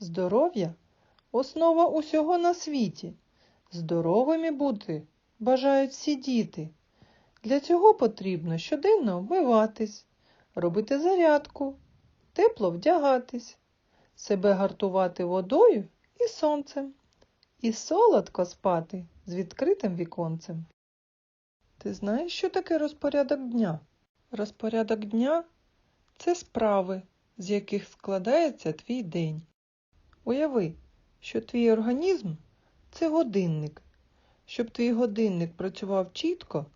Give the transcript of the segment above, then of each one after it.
Здоров'я основа усього на світі. Здоровими бути бажають всі діти. Для цього потрібно щоденно вмиватись, робити зарядку, тепло вдягатись, себе гартувати водою і сонцем, і солодко спати з відкритим віконцем. Ти знаєш, що таке розпорядок дня? Розпорядок дня це справи, з яких складається твій день. Уяви, що твій організм це годинник. Щоб твій годинник працював чітко,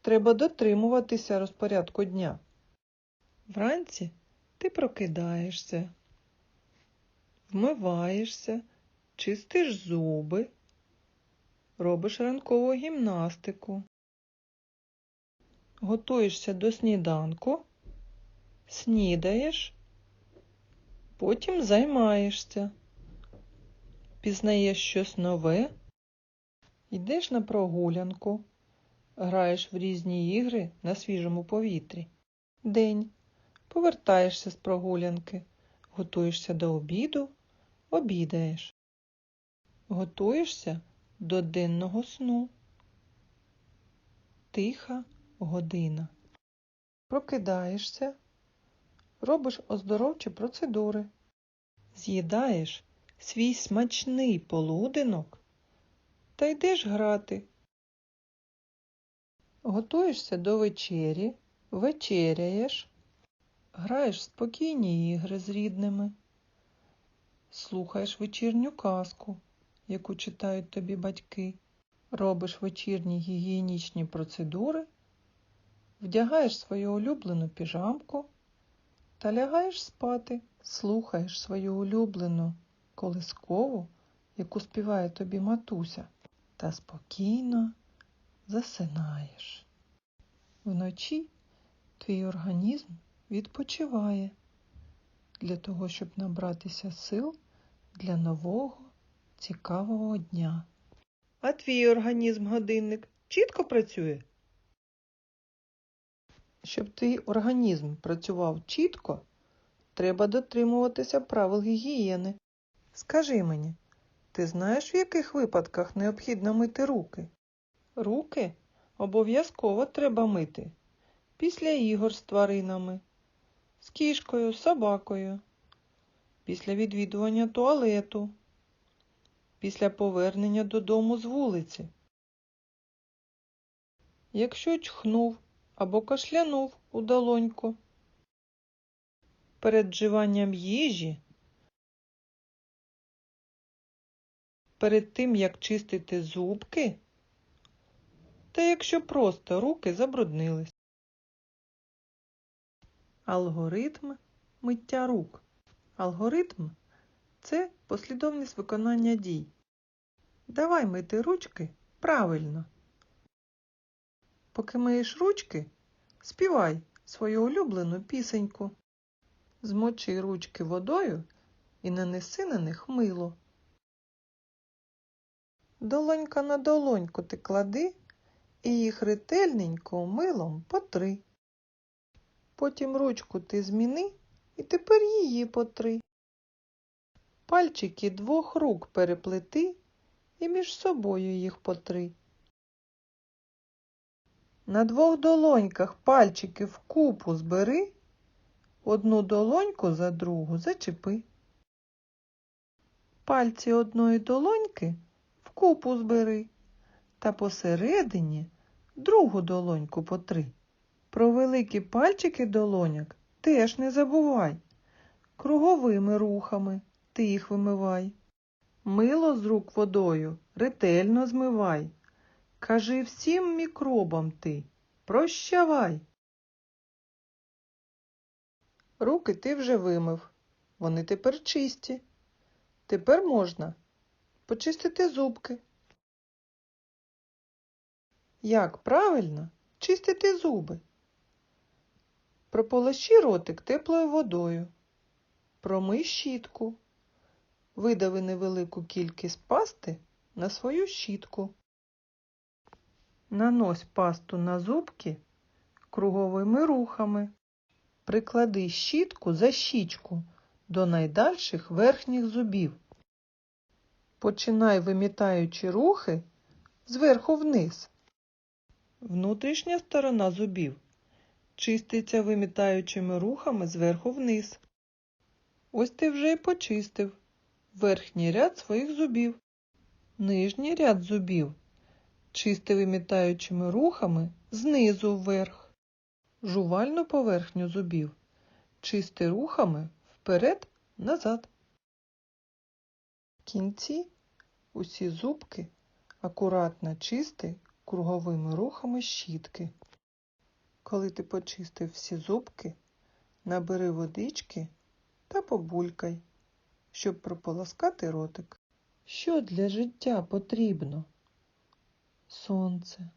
треба дотримуватися розпорядку дня. Вранці ти прокидаєшся, вмиваєшся, чистиш зуби, робиш ранкову гімнастику, готуєшся до сніданку, снідаєш, потім займаєшся, пізнаєш щось нове, йдеш на прогулянку, граєш в різні ігри на свіжому повітрі. День. Повертаєшся з прогулянки, готуєшся до обіду, обідаєш. Готуєшся до денного сну. Тиха година. Прокидаєшся, робиш оздоровчі процедури, з'їдаєш свій смачний полуденок та йдеш грати. Готуєшся до вечері, вечеряєш, граєш спокійні ігри з рідними, слухаєш вечірню казку, яку читають тобі батьки, робиш вечірні гігієнічні процедури, вдягаєш свою улюблену піжамку та лягаєш спати, слухаєш свою улюблену колискову, яку співає тобі матуся, та спокійно засинаєш. Вночі твій організм відпочиває для того, щоб набратися сил для нового цікавого дня. А твій організм годинник чітко працює? Щоб твій організм працював чітко, треба дотримуватися правил гігієни. Скажи мені, ти знаєш, в яких випадках необхідно мити руки? Руки? Обов'язково треба мити. Після ігор з тваринами, з кішкою, собакою, після відвідування туалету, після повернення додому з вулиці. Якщо чхнув або кашлянув у долоньку, перед вживанням їжі, перед тим, як чистити зубки, та якщо просто руки забруднились. Алгоритм миття рук. Алгоритм це послідовність виконання дій. Давай мити ручки правильно. Поки миєш ручки, співай свою улюблену пісеньку. Змочи ручки водою і нанеси на них мило. Долонька на долоньку ти клади і їх ретельненько милом потри. Потім ручку ти зміни і тепер її потри. Пальчики двох рук переплети і між собою їх потри. На двох долоньках пальчики вкупу збери, одну долоньку за другу зачепи. Пальці одної долоньки вкупу збери та посередині другу долоньку потри. Про великі пальчики долоняк теж не забувай. Круговими рухами ти їх вимивай. Мило з рук водою ретельно змивай. Кажи всім мікробам ти прощавай. Руки ти вже вимив. Вони тепер чисті. Тепер можна почистити зубки. Як правильно чистити зуби? Прополощи ротик теплою водою. Промий щітку. Видави невелику кількість пасти на свою щітку. Нанось пасту на зубки круговими рухами. Приклади щітку за щічку до найдальших верхніх зубів. Починай вимітаючи рухи зверху вниз. Внутрішня сторона зубів чиститься вимітаючими рухами зверху вниз. Ось ти вже й почистив верхній ряд своїх зубів. Нижній ряд зубів чисти вимітаючими рухами знизу вверх. Жувальну поверхню зубів чисти рухами вперед-назад. Кінці усі зубки акуратно чисти круговими рухами щітки. Коли ти почистив всі зубки, набери водички та побулькай, щоб прополоскати ротик. Що для життя потрібно? Сонце.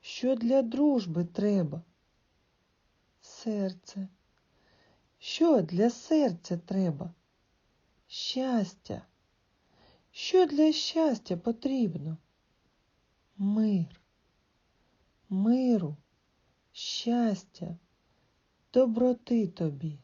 Що для дружби треба? Серце. Що для серця треба? Щастя. Що для щастя потрібно? Мир. Миру, щастя, доброти тобі.